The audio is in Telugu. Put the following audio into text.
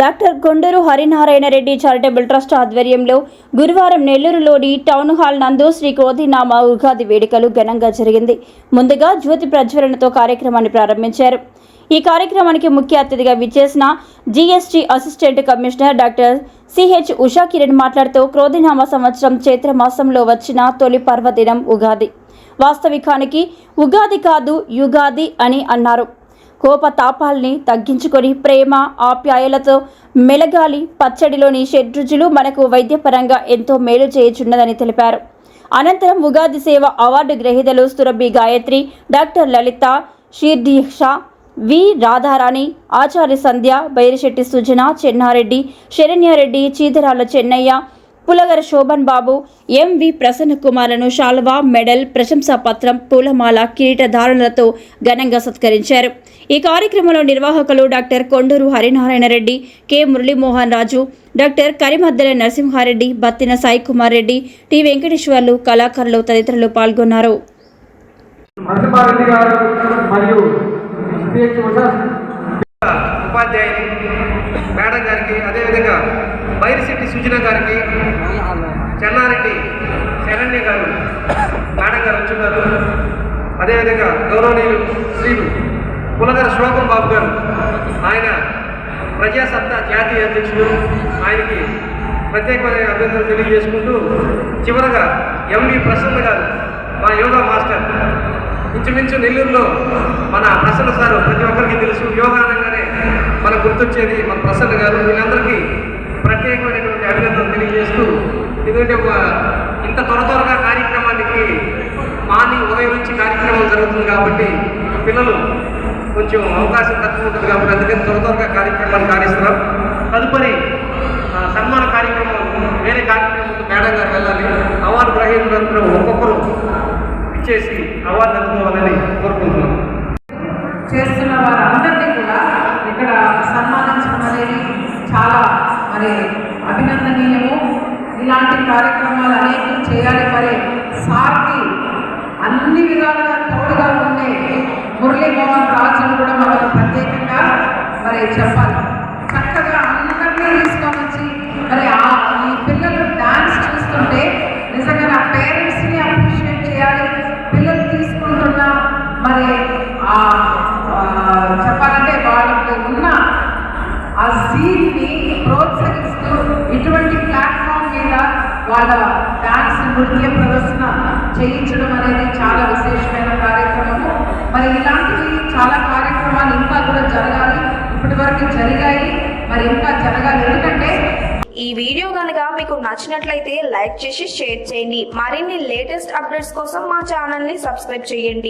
Doctor Konduru Harinarayana Reddy charitable trust ఆధ్వర్యంలో గురువారం నెల్లూరులోని టౌన్ హాల్ నందు శ్రీ కోదినామ ఉగాది వేడుకలు ఘనంగా జరిగింది. ముందుగా జ్యోతి ప్రజ్వలనతో కార్యక్రమాన్ని ప్రారంభించారు. ఈ కార్యక్రమానికి ముఖ్య అతిథిగా విచ్చేసిన GST assistant commissioner doctor CH Usha Kiran మాట్లాడుతూ క్రోధినామ సంవత్సరం చైత్ర మాసంలో వచ్చిన తొలి పర్వదినం ఉగాది. వాస్తవికానికి ఉగాది కాదు యుగాది అని అన్నారు. కోపతాపాల్ని తగ్గించుకొని ప్రేమ ఆప్యాయలతో మెలగాలి పచ్చడిలోని షడ్రుచులు మనకు వైద్యపరంగా ఎంతో మేలు చేయుచున్నదని తెలిపారు. అనంతరం ఉగాది సేవ award గ్రహీతలు Surabhi Gayatri doctor Lalitha Shirdiksha V Radharani Acharya Sandhya Bairisetti Sujana Chennareddy Saranyareddy Chidarala Chennaiah Pulagara Shobhan Babu MV Prasanna కుమార్లను శాల్వా మెడల్ ప్రశంసా పత్రం పూలమాల కిరీటధారణలతో ఘనంగా సత్కరించారు. ఈ కార్యక్రమంలో నిర్వాహకులు doctor Konduru Harinarayana Reddy K Muralimohan Raju doctor Karimaddela Narasimhareddy Battina Sai Kumar Reddy T Venkateswarlu కళాకారులు తదితరులు పాల్గొన్నారు. ఉపాధ్యాయుని మేడం గారికి అదేవిధంగా బైరిశెట్టి సుజన గారికి చెన్నారెడ్డి శరణ్య గారు మేడం గారు వచ్చున్నారు. అదేవిధంగా గౌరవనీయులు శ్రీలు పులగర శోభన్ బాబు గారు ఆయన ప్రజాసత్తా జాతీయ అధ్యక్షుడు. ఆయనకి ప్రత్యేకమైన అభ్యర్థులు తెలియజేసుకుంటూ చివరగా ఎంవి ప్రసన్న గారు మా యోగా మాస్టర్. ఇంచుమించు నెల్లూరులో మన ప్రసన్న సారు ప్రతి ఒక్కరికి తెలుసు. యోగా మనకు గుర్తొచ్చేది మన ప్రసన్న గారు. వీళ్ళందరికీ ప్రత్యేకమైనటువంటి అభినందనలు తెలియజేస్తూ ఎందుకంటే ఒక- ఇంత త్వర త్వరగా కార్యక్రమానికి మార్నింగ్ ఉదయం నుంచి కార్యక్రమం జరుగుతుంది కాబట్టి పిల్లలు కొంచెం అవకాశం తక్కువ ఉంటుంది కాబట్టి అందుకని త్వర త్వరగా కార్యక్రమాన్ని కానిస్తున్నాం. తదుపరి సన్మాన కార్యక్రమం వేరే కార్యక్రమం ఉంది. మేడం గారు వెళ్ళాలి. అవార్డు గ్రహీతులందరూ ఒక్కొక్కరు ఇచ్చేసి అవార్డు అందుకోవాలని కోరుకుంటున్నాం. చేస్తున్న వారందరినీ మరి అభినందనీయము. ఇలాంటి కార్యక్రమాలు అనేకం చేయాలి మరి. సార్కి అన్ని విధాలుగా తోడుగా ఉండే మురళీమోహన్ రాజును కూడా మనం ప్రత్యేకంగా మరి చెప్పాలి. చక్కగా అందరినీ తీసుకొని వచ్చి మరి ఆ ఈ పిల్లలు డాన్స్ చూస్తుంటే నిజంగా నా పేరెంట్స్ని అప్రిషియేట్ చేయాలి. పిల్లలు తీసుకుంటున్న మరి ఆ ఆ, చెప్పాలంటే వాళ్ళకి ఉన్న ఆ సీన్ని ప్రోత్సహిస్తూ ఇటువంటి ప్లాట్ఫామ్ మీద వాళ్ళ డాన్స్ నృత్య ప్రదర్శన చేయించడం అనేది చాలా విశేషమైన కార్యక్రమము. మరి ఇలాంటివి చాలా కార్యక్రమాలు ఇంకా కూడా జరగాలి. ఇప్పటి వరకు జరిగాయి. మరి ఇంకా జరగాలి. ఎందుకంటే ఈ వీడియో కనుక మీకు నచ్చినట్లయితే లైక్ చేసి షేర్ చేయండి. మరిన్ని లేటెస్ట్ అప్డేట్స్ కోసం మా ఛానల్ని సబ్స్క్రైబ్ చేయండి.